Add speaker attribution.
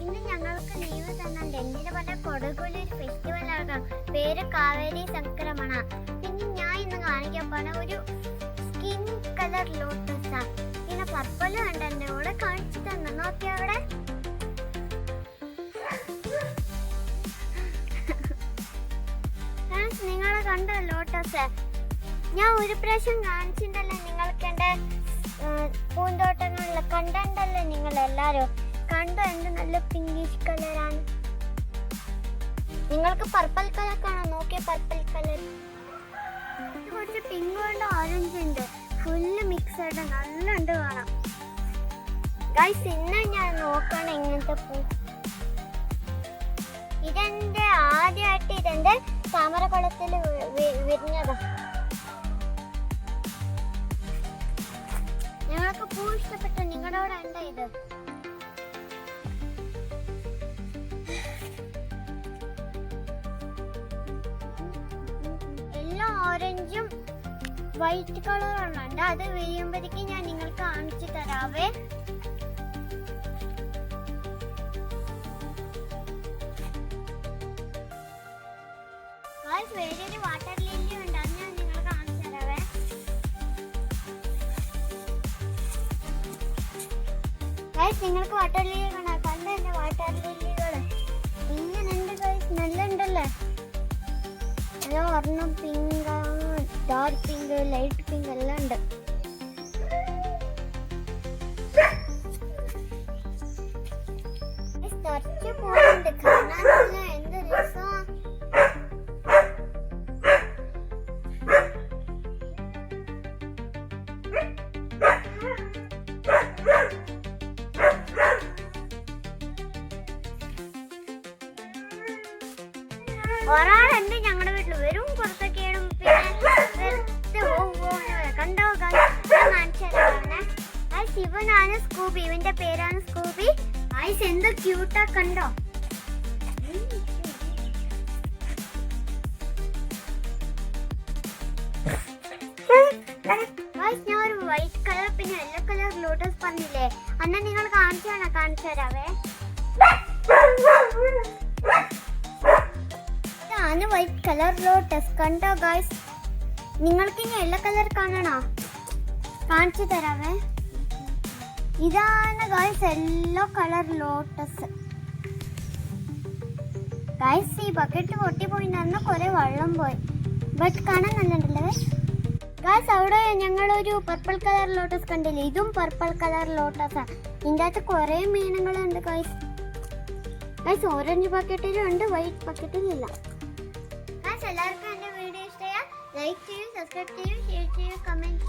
Speaker 1: ഇന്ന് ഞങ്ങൾക്ക് ലീവ് തന്നാൽ എന്തിനു പറഞ്ഞ കൊടുകുലി ഫെസ്റ്റിവൽ ആകാം പേര് കാവേരി സംക്രമണ പിന്നെ ഞാൻ ഇന്ന് കാണിക്കാൻ പോണ ഒരു സ്കിൻ കളർ ലോട്ടസാ പിന്നെ പർപ്പിൾ ഉണ്ട് എന്റെ കൂടെ കാണിച്ചു തന്നെ. നോക്കി അവിടെ? നിങ്ങൾ കണ്ട ലോട്ടസ് ഞാൻ ഒരു പ്രാവശ്യം കാണിച്ചിട്ടുണ്ടല്ലോ നിങ്ങൾക്ക് എന്റെ പൂന്തോട്ടങ്ങളിൽ കണ്ടല്ലോ നിങ്ങൾ എല്ലാവരും കണ്ടോ? എന്ത് നല്ല പിങ്കിഷ് കളറാണ് നിങ്ങൾക്ക് പർപ്പിൾ കളർ കാണാം? നോക്കിയ പർപ്പിൾ കളർ കുറച്ച് പിങ്ക് ഉണ്ട് ഓറഞ്ച് ഉണ്ട്. ഫുള്ള് മിക്സ് ആയിട്ട് നല്ല ഉണ്ട് കാണാം ഗൈസ് ഇന്ന് ഞാൻ നോക്കണം ഇങ്ങനത്തെ പൂ. ഇതെന്റെ ആദ്യമായിട്ട് ഇതെന്റെ താമരക്കുളത്തിൽ വിരിഞ്ഞതാ. ഞങ്ങൾക്ക് പൂ ഇഷ്ടപ്പെട്ടു. നിങ്ങളുടെ അവിടെ ഉണ്ടോ ഇത്? ഓറഞ്ചും വൈറ്റ് കളറുണ്ട് അത് വീഴുമ്പോഴേക്കും ഞാൻ നിങ്ങൾക്ക് കാണിച്ചു തരാവേ. വേറൊരു വാട്ടർ ലില്ലി ഉണ്ട്. അത് ഞാൻ നിങ്ങൾക്ക് കാണിച്ചു തരാവേ. നിങ്ങൾക്ക് വാട്ടർ ലില്ലി കാണാം. കണ്ട വാട്ടർ ലില്ലികൾ ഗായ്സ് നല്ല ഉണ്ടല്ലേ? അത് pink dark pink light pink എല്ലാം ഉണ്ട്. കുറച്ച് കാണാനല്ല എന്ത് ഞങ്ങളുടെ വീട്ടിൽ വരും പുറത്തൊക്കെ സ്കൂബി പേരാണ് സ്കൂബി. ഐസ് എന്ത് ക്യൂട്ടാ കണ്ടോ? ഞാൻ ഒരു വൈറ്റ് കളർ പിന്നെ യെല്ലോ കളർ ലോട്ടസ് പറഞ്ഞില്ലേ? അന്ന നിങ്ങൾ കാണിച്ചു തരാം കാണിച്ചു തരാവേ. ഇതാണ് വൈറ്റ് കളർ ലോട്ടസ് കണ്ടോ ഗായ്സ് നിങ്ങൾക്ക് ഇനി യെല്ലോ കളർ കാണണോ? കാണിച്ചു തരാവേ. ഇതാണ് guys yellow colour lotus guys ഈ ബക്കറ്റ് പൊട്ടിപ്പോയി അന്ന് കുറെ വെള്ളം പോയി. ബട്ട് കാണാൻ നല്ലുണ്ടല്ലോ ഗൈസ് അവിടെ ഞങ്ങളൊരു പർപ്പിൾ കളർ ലോട്ടസ് കണ്ടില്ലേ? ഇതും പർപ്പിൾ കളർ ലോട്ടസാണ് ഇതിന്റെ അകത്ത് കുറേ മീനുകളുണ്ട് ഗൈസ് ഗൈസ് ഓറഞ്ച് ബക്കറ്റിലും ഉണ്ട് വൈറ്റ് ബക്കറ്റിലും ഇല്ല. ഗൈസ് എല്ലാവർക്കും എന്റെ വീഡിയോ ഇഷ്ടമായ ലൈക്ക് ചെയ്യൂ സബ്സ്ക്രൈബ് ചെയ്യൂ ഷെയർ ചെയ്യൂ കമന്റ്